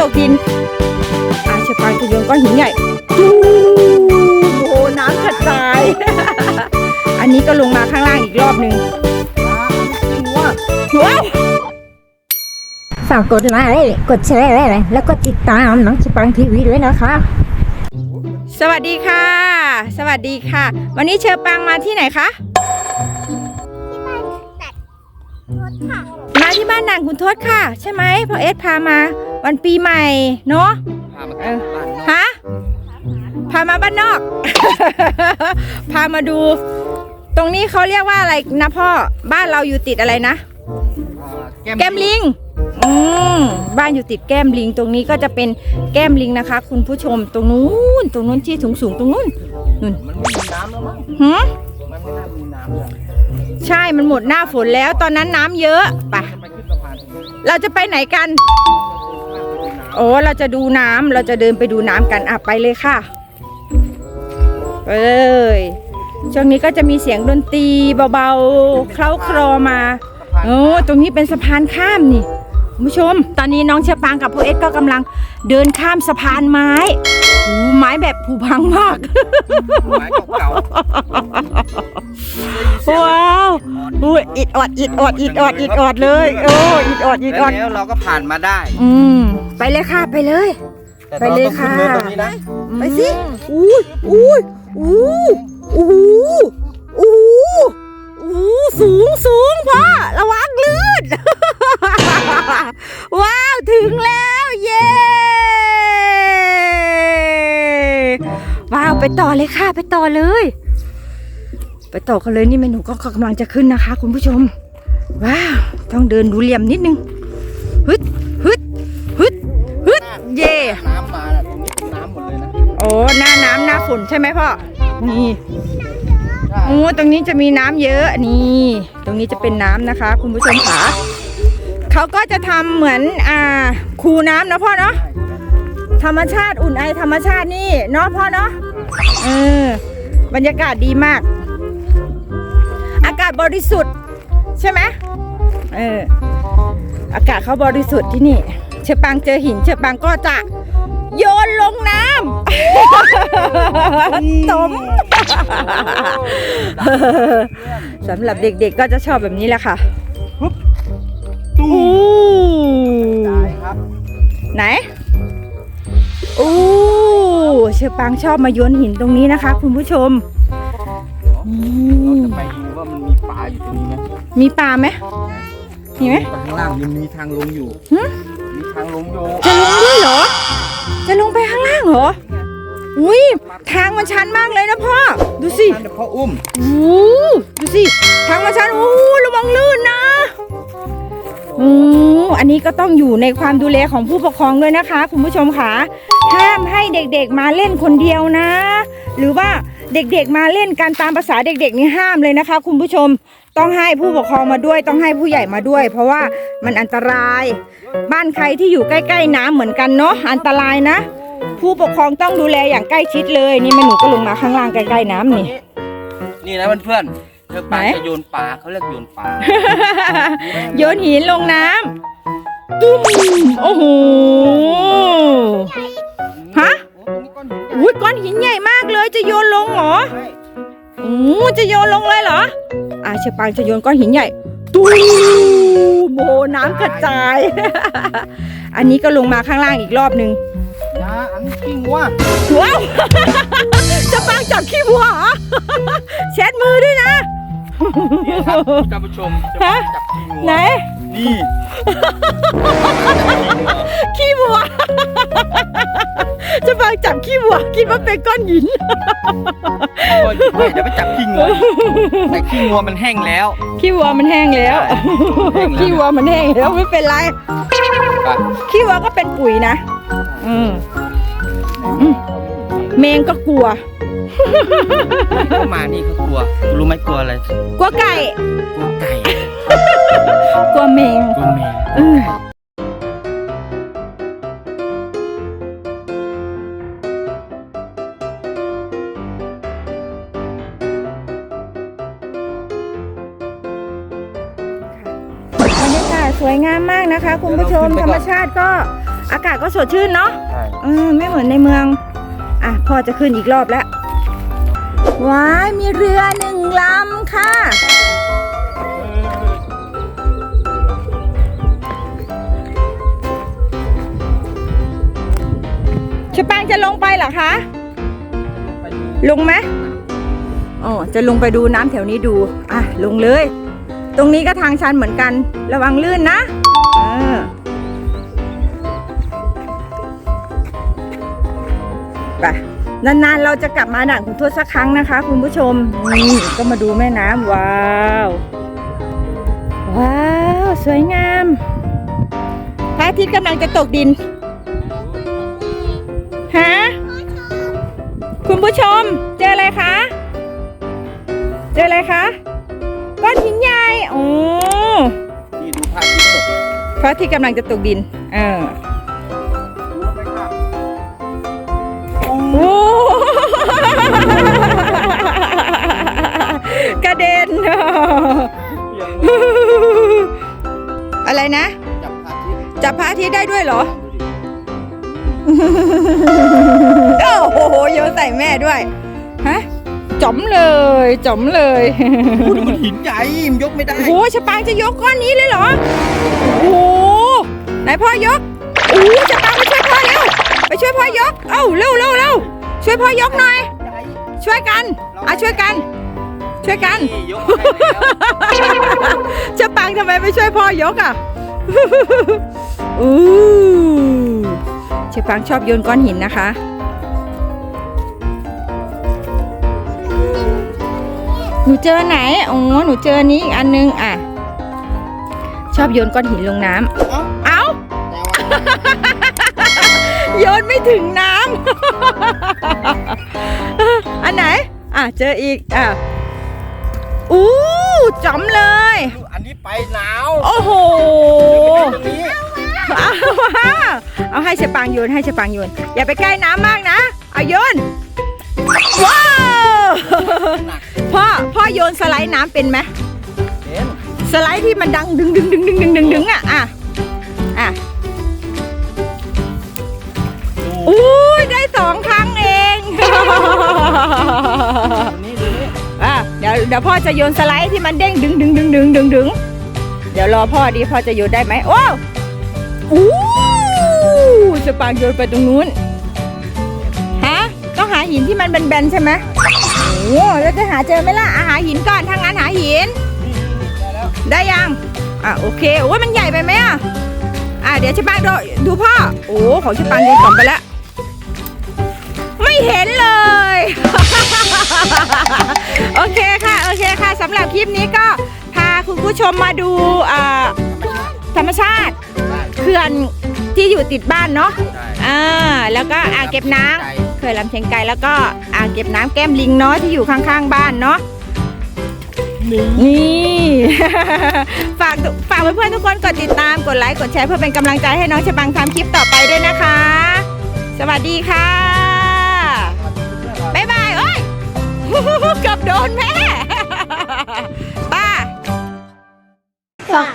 ตกดิน อาชพางกระโยนก้อนหินใหญ่ดูโอ้โหน้ำกระจาย อันนี้ก็ลงมาข้างล่างอีกรอบหนึ่งว้าวฝากกดไลค์กดแชร์แล้วก็ติดตามน้องชิปังทีวีด้วยนะคะ สวัสดีค่ะ สวัสดีค่ะ วันนี้เชอปังมาที่ไหนคะ มาที่บ้านนางคุณทศค่ะ ใช่ไหมพอเอสพามาวันปีใหม่เนาะพามาเออบ้านนอกฮะพามาบ้านนอก พามาดู ตรงนี้เขาเรียกว่าอะไรนะพ่อบ้านเราอยู่ติดอะไรนะอ่าแก้มลิงอืมบ้านอยู่ติดแก้มลิง ตรงนี้ก็จะเป็นแก้มลิงนะคะ คุณผู้ชมตรงนู้นตรงนู้นที่สูงสูงๆตรงนู้นนู่นมันไม่มีน้ำแล้วมั้งหืมมันไม่น่ามีน้ำเลยใช่มันหมดหน้าฝนแล้วตอนนั้นน้ำเยอะไป เราจะไปไหนกัน โอ้เราจะดูน้ำเราจะเดินไปดูน้ำกันอะไปเลยค่ะเอ้ยช่วงนี้ก็จะมีเสียงดนตรีเบาๆเคล้าคลอมาโอ้ตรงนี้เป็นสะพานข้ามนี่คุณผู้ชม ตอนนี้น้องเชอปางกับพ่อเอสก็กำลังเดินข้ามสะพานไม้ โอ้ไม้แบบผุพังมาก ไม้เก่าว้าวอุ้ยอิดออดอิดออดอิดออดอิดออดเลยโอ้อิดออดๆอิดออดแล้วเราก็ผ่านมาได้ อืมไปเลยค่ะไปเลยแต่ไปเลยค่ะราต้องขึ้นเนินตรงนี้นะไปสิอุ้ยอุ้ยอู้อู้อู้อู้สูงสูงพ่อระวังลื่นว้ ต่อเลยค่ะ ไปต่อเลย ไปต่อกันเลยนี่เมนูก็กำลังจะขึ้นนะคะ คุณผู้ชม ว้าว ต้องเดินดูเหลี่ยมนิดนึงฮึดฮึดฮึดฮึดเย่น้ำมาน่ะตรงนี้เป็นน้ำหมดเลยนะโอ้หน้าน้ำหน้าฝนใช่ไหมพ่อนี่ใช่โอ้ตรงนี้จะมีน้ำเยอะนี่ ตรงนี้จะเป็นน้ำนะคะ คุณผู้ชมค่ะเขาก็จะทำเหมือนอ่าคูน้ำนะพ่อเนาะธรรมชาติอุ่นไอธรรมชาตินี่เนาะพ่อเนาะ เออบรรยากาศดีมาก อากาศบริสุทธิ์ ใช่ไหมเอออากาศเขาบริสุทธิ์ที่นี่ เชอปังเจอหิน เชอปังก็จะโยนลงน้ำตมสำหรับเด็กๆก็จะชอบแบบนี้แหละค่ะตู้อู้ใช่ครับไหนอู้ เชอปังชอบมาโยนหินตรงนี้นะคะ คุณผู้ชมเรานี่จะไปดูว่ามันมีปลาอยู่ตรงนี้ไหมมีปลาไหมมีไหมไปข้างล่างยังมีทางลงอยู่หึมีทางลงอยู่จะลงด้วยเหรอ จะลงไปข้างล่างเหรออุ้ยทางมันชันมากเลยนะพ่อดูสินั่นเดี๋ยวพ่ออุ้ม โอ้ดูสิ นนี้ก็ต้องอยู่ในความดูแลของผู้ปกครองด้วยนะคะ คุณผู้ชมค่ะห้ามให้เด็กๆมาเล่นคนเดียวนะ หรือว่าเด็กๆมาเล่นกันตามภาษาเด็กๆนี่ห้ามเลยนะคะ คุณผู้ชมต้องให้ผู้ปกครองมาด้วย ต้องให้ผู้ใหญ่มาด้วย เพราะว่ามันอันตราย บ้านใครที่อยู่ใกล้ ๆ น้ำเหมือนกันเนาะอันตรายนะ ผู้ปกครองต้องดูแลอย่างใกล้ชิดเลย นี่แม่หนูก็ลงมาข้างล่างใกล้ๆน้ำนี่ นี่นะเพื่อนๆเธอปลาไหนจะโยนปลาเขาเรียกโยนปลาโยนหินลงน้ำ ตุ้มโอ้โหฮะอุ้ยก้อนหินใหญ่มากเลยจะโยนลงเหรอโอ้จะโยนลงเลยเหรออ่าเชอปางจะโยนก้อนหินใหญ่ตูมโบน้ำกระจาย อันนี้ก็ลงมาข้างล่างอีกรอบหนึ่งยาอันนี้กิ้งว่าว้าวจะปางจับขี้วัวเหรอเช็ดมือด้วยนะนี่ครับท่านผู้ชมจะฮะจับกิ้งวัวไหน นี่ ขี้วัว จะปางจับขี้วัวคิดว่าเป็นก้อนหิน ก็ไม่จะไปจับกิ้งวัวแต่กิ้งวัวมันแห้งแล้ว ขี้วัวมันแห้งแล้วแห้งแล้วขี้วัวมันแห้งแล้วไม่เป็นไร ไปขี้วัวก็เป็นปุ๋ยนะ อืมอืมเมงก็กลัว เข้ามานี่เขากลัวรู้ไหมกลัวอะไรกลัวไก่ กลัวไก่ กลัวเมงกลัวแมวเออบรรยากาศสวยงามมากนะคะ คุณผู้ชมธรรมชาติก็อากาศก็สดชื่นเนาะใช่เออไม่เหมือนในเมืองเอะพ่อจะขึ้นอีกรอบแล้ว ว้ายมีเรือหนึ่งลำค่ะ ลงไปเหรอคะ ลงไหมอ๋อจะลงไปดูน้ำแถวนี้ดู อะ ลงเลย ตรงนี้ก็ทางชันเหมือนกัน ระวังลื่นนะเออไปนานๆเราจะกลับมาด่านขุนทดสักครั้งนะคะ คุณผู้ชม นี่ก็มาดูแม่น้ำว้าว ว้าว สวยงามพระอาทิตย์กำลังจะตกดิน ฮะ คุณผู้ชม เจออะไรคะ เจออะไรคะ ก้อนหินใหญ่โอ้นี่ดูภาพที่ตกพระอาทิตย์กำลังจะตกดิน เออดูไปครับโอ้กระเด็นเปียกเลยอะไรนะ จับภาพที่จับพระอาทิตย์ได้ด้วยเหรอดูดิ โอ้โหโยนใส่แม่ด้วย ฮะจ๋อมเลยจ๋อมเลยโอ้โหมันหินใหญ่มันยกไม่ได้ โอ้โหชะปางจะยกก้อนนี้เลยเหรอ โอ้โหไหนพ่อยกโอ้โหชะปางไปช่วยพ่อเร็ว ไปช่วยพ่อยก เอ้าเร็วเร็วเร็วช่วยพ่อยกหน่อยใหญ่ช่วยกันอะช่วยกัน ช่วยกันนี่ยกให้แล้วชะปางทำไมไม่ช่วยพ่อยกอะอู้ ชะปางชอบโยนก้อนหินนะคะ หนูเจอไหนอ๋อหนูเจออันนี้อีกอันนึงอะ ชอบโยนก้อนหินลงน้ำเอ้าเอ้าแต่ว่าโยนไม่ถึงน้ำ อันไหน อะ เจออีก อะ อู้จ๋อมเลย อันนี้ไปหนาว โอ้โหตรงนี้เอามา เอาให้เชปางโยนให้เชปางโยนอย่าไปใกล้น้ำมากนะ เอาโยนว้าวหนักพ่อพ่อโยนสไลด์น้ำเป็นไหมเห็นสไลด์ที่มันดังดึงดึงดึงดึงดึงดึงดึงอะอะอะดูอุ้ยได้สองครั้งเองดูนี่ดูนี่อะเดี๋ยวเดี๋ยวพ่อจะโยนสไลด์ที่มันเด้งดึงดึงดึงดึงดึงดึงเดี๋ยวรอพ่อดีพ่อจะโยนได้ไหมโอ้อู้ จะปางโยนไปตรงนู้น ฮะ ต้องหาหินที่มันแบนๆใช่ไหมโอ้แล้วจะหาเจอไหมล่ะอะหาหินก่อนถ้างั้นหาหิน ได้ยัง อะโอเค โอ้ยมันใหญ่ไปไหมอะ อะเดี๋ยวชะปางดูดูพ่อ โอ้ของชะปางโยนต่อมไปแล้ว ไม่เห็นเลย โอเคค่ะ โอเคค่ะสำหรับคลิปนี้ก็พาคุณผู้ชมมาดูอ่าธรรมชาติเขื่อน ที่อยู่ติดบ้านเนาะได้อ่าแล้วก็อ่างเก็บน้ำเขื่อนลำเชียงไกรแล้วก็อ่างเก็บน้ำแก้มลิงเนาะที่อยู่ข้างๆบ้านเนาะนี่นี่ฝากทุฝากเพื่อนๆทุกคนกดติดตามกดไลค์กดแชร์เพื่อเป็นกำลังใจให้น้องชะบังทำคลิปต่อไปด้วยนะคะ สวัสดีค่ะบ๊ายบายโอ้ยเกือบโดนแม่ป้าฝาก